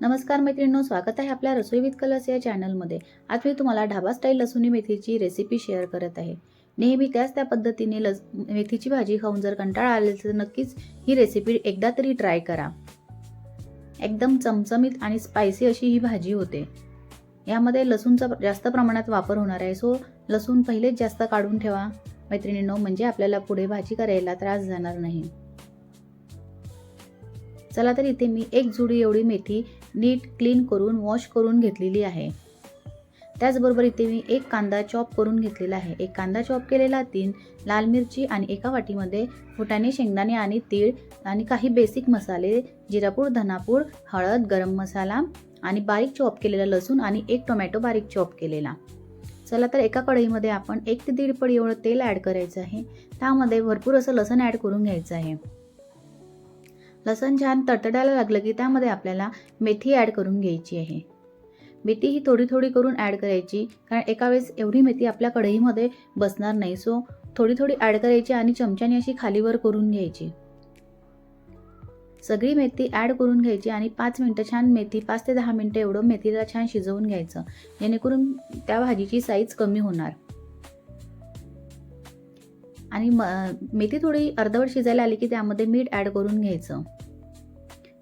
नमस्कार मैत्रिणींनो स्वागत आहे आपल्या रसोई विथ कलर्स या चॅनलमध्ये. आज मी तुम्हाला ढाबा स्टाईल लसुणी मेथीची रेसिपी शेअर करत आहे. नेहमी त्याच त्या पद्धतीने लस मेथीची भाजी खाऊन जर कंटाळा आले तर नक्कीच ही रेसिपी एकदा तरी ट्राय करा. एकदम चमचमीत आणि स्पायसी अशी ही भाजी होते. यामध्ये लसूणचा जास्त प्रमाणात वापर होणार आहे. सो लसूण पहिलेच जास्त काढून ठेवा. मैत्रिणींनो म्हणजे आपल्याला पुढे भाजी करायला त्रास जाणार नाही. चला तर इथे मी एक जुडी एवढी मेथी नीट क्लीन करून वॉश करून घेतलेली आहे. त्याचबरोबर इथे मी एक कांदा चॉप करून घेतलेला आहे. एक कांदा चॉप केलेला तीन लाल मिरची आणि एका वाटीमध्ये फुटाणे शेंगदाणे आणि तीळ आणि काही बेसिक मसाले जिरापूड धनापूड हळद गरम मसाला आणि बारीक चॉप केलेला लसूण आणि एक टोमॅटो बारीक चॉप केलेला. चला तर एका कढईमध्ये आपण एक ते दीड पडी एवढं तेल ॲड करायचं आहे. त्यामध्ये भरपूर असं लसण ॲड करून घ्यायचं आहे. लसण छान तटडायला लागलं की त्यामध्ये आपल्याला मेथी ॲड करून घ्यायची आहे. मेथी ही थोडी थोडी करून ॲड करायची कारण एका वेळेस एवढी मेथी आपल्या कढईमध्ये बसणार नाही सो थोडी थोडी ॲड करायची आणि चमच्याने अशी खालीवर करून घ्यायची. सगळी मेथी ॲड करून घ्यायची आणि पाच मिनटं छान मेथी पाच ते दहा मिनटं एवढं मेथीला छान शिजवून घ्यायचं जेणेकरून त्या भाजीची साईज कमी होणार. आणि म मेथी थोडी अर्धवट शिजायला आली की त्यामध्ये मीठ ॲड करून घ्यायचं.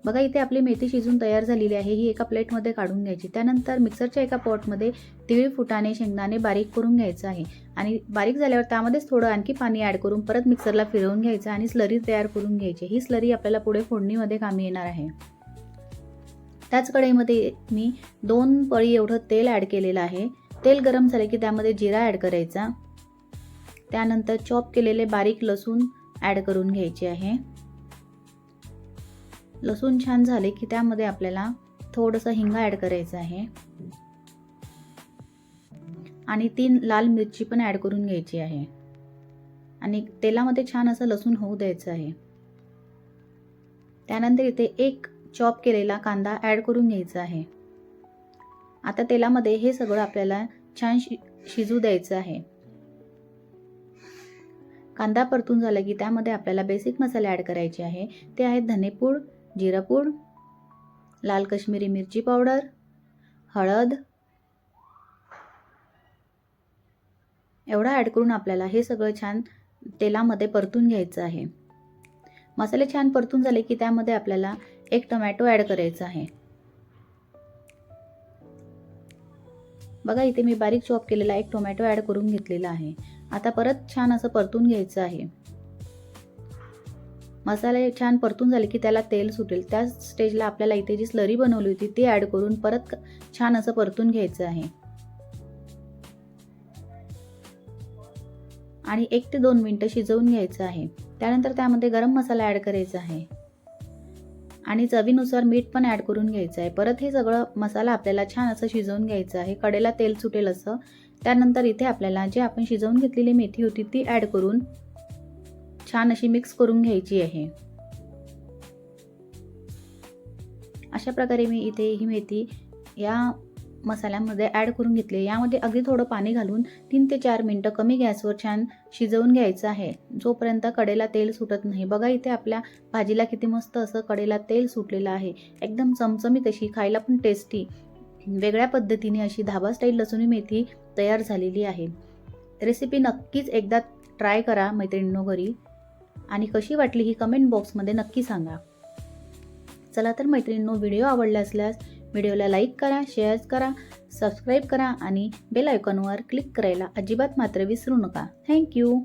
बघा इथे आपली मेथी शिजून तयार झालेली आहे. ही एका प्लेटमध्ये काढून घ्यायची. त्यानंतर मिक्सरच्या एका पॉटमध्ये तीळ फुटाणे शेंगदाणे बारीक करून घ्यायचं आहे. आणि बारीक झाल्यावर त्यामध्येच थोडं आणखी पाणी ॲड करून परत मिक्सरला फिरवून घ्यायचं आणि स्लरी तयार करून घ्यायची. ही स्लरी आपल्याला पुढे फोडणीमध्ये कामी येणार आहे. त्याच कढईमध्ये मी दोन पळी एवढं तेल ॲड केलेलं आहे. तेल गरम झाले की त्यामध्ये जिरा ॲड करायचा. त्यानंतर चॉप केलेले बारीक लसूण ॲड करून घ्यायचे आहे. लसूण छान झाले की त्यामध्ये आपल्याला थोडंसं हिंग ॲड करायचं आहे. आणि तीन लाल मिरची पण ॲड करून घ्यायची आहे. आणि तेलामध्ये छान असं लसूण होऊ द्यायचं आहे. त्यानंतर इथे एक चॉप केलेला कांदा ॲड करून घ्यायचा आहे. आता तेलामध्ये हे सगळं आपल्याला छान शि शिजू द्यायचं आहे. कांदा परतून झाला की त्यामध्ये आपल्याला बेसिक मसाले ॲड करायचे आहे. ते आहेत धनेपूड जिरापूड लाल कश्मीरी मिरची पावडर हळद. एवढा ॲड करून आपल्याला हे सगळं छान तेलामध्ये परतून घ्यायचं आहे. मसाले छान परतून झाले की त्यामध्ये आपल्याला एक टोमॅटो ॲड करायचा आहे. बघा इथे मी बारीक चॉप केलेला एक टोमॅटो ॲड करून घेतलेला आहे. आता परत छान असं परतून घ्यायचं आहे. मसाले छान परतून झाले की त्याला तेल सुटेल. त्या स्टेजला आपल्याला इथे जी स्लरी बनवली होती ती ॲड करून परत छान असं परतून घ्यायचं आहे. आणि एक ते दोन मिनटं शिजवून घ्यायचं आहे. त्यानंतर त्यामध्ये गरम मसाला ॲड करायचा आहे. आणि चवीनुसार मीठ पण ॲड करून घ्यायचं आहे. परत हे सगळं मसाला आपल्याला छान असं शिजवून घ्यायचं आहे. कडेला तेल सुटेल असं. त्यानंतर इथे आपल्याला जे आपण शिजवून घेतलेली मेथी होती ती ॲड करून छान अशी मिक्स करून घ्यायची आहे. अशा प्रकारे मी इथे ही मेथी या मसाल्यामध्ये ॲड करून घेतली यामध्ये अगदी थोडं पाणी घालून तीन ते चार मिनटं कमी गॅसवर छान शिजवून घ्यायचं आहे. जोपर्यंत कडेला तेल सुटत नाही. बघा इथे आपल्या भाजीला किती मस्त असं कडेला तेल सुटलेलं आहे. एकदम चमचमीत अशी खायला पण टेस्टी वेगळ्या पद्धतीने अशी धाबा स्टाईल लसुणी मेथी तयार झालेली आहे. रेसिपी नक्कीच एकदा ट्राय करा मैत्रिणींनो घरी. आणि कशी वाटली ही कमेंट बॉक्समध्ये नक्की सांगा. चला तर मैत्रिणींनो व्हिडिओ आवडला असल्यास व्हिडिओला लाईक करा शेअर करा सबस्क्राईब करा आणि बेल आयकॉनवर क्लिक करायला अजिबात मात्र विसरू नका. थँक्यू